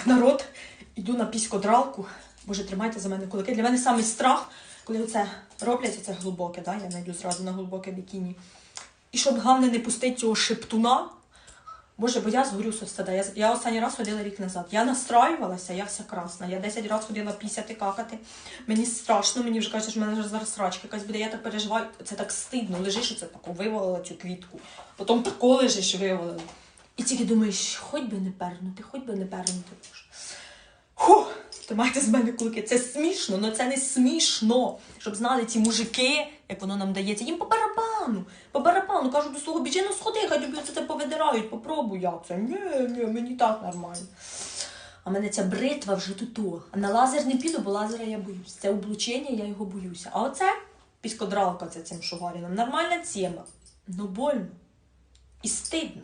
Так, народ, іду на піськодралку. Боже, тримайте за мене кулаки. Для мене самий страх, коли оце роблять оце глибоке, да? я найду зразу на глибоке бікіні. І щоб головне не пустити цього шептуна. Боже, бо я згорю стада. Я, я останній раз ходила рік назад. Я настраювалася, я вся красна. Я 10 разів ходила пісяти, какати. Мені страшно, мені вже кажуть, що в мене зараз срачка якась буде. Я так переживаю. Це так стидно. Лежиш оце тако, вивалила цю квітку. Потім тако лежиш, вивалила. І тільки думаєш, хоч би не пернути, хоч би не пернути. Боже. Фу, тримайте з мене кулаки. Це смішно, але це не смішно. Щоб знали ці мужики, як воно нам дається. Їм по барабану. По барабану. Кажуть до свого біжи, ну сходи, хай тобі це повидирають, попробуй як це. Ні, ні, мені так нормально. А мене ця бритва вже тут. А на лазер не піду, бо лазера я боюсь. Це облучення, я його боюся. А оце піскодралка це цим шугаріном. Нормальна тема. Ну больно. І стидно.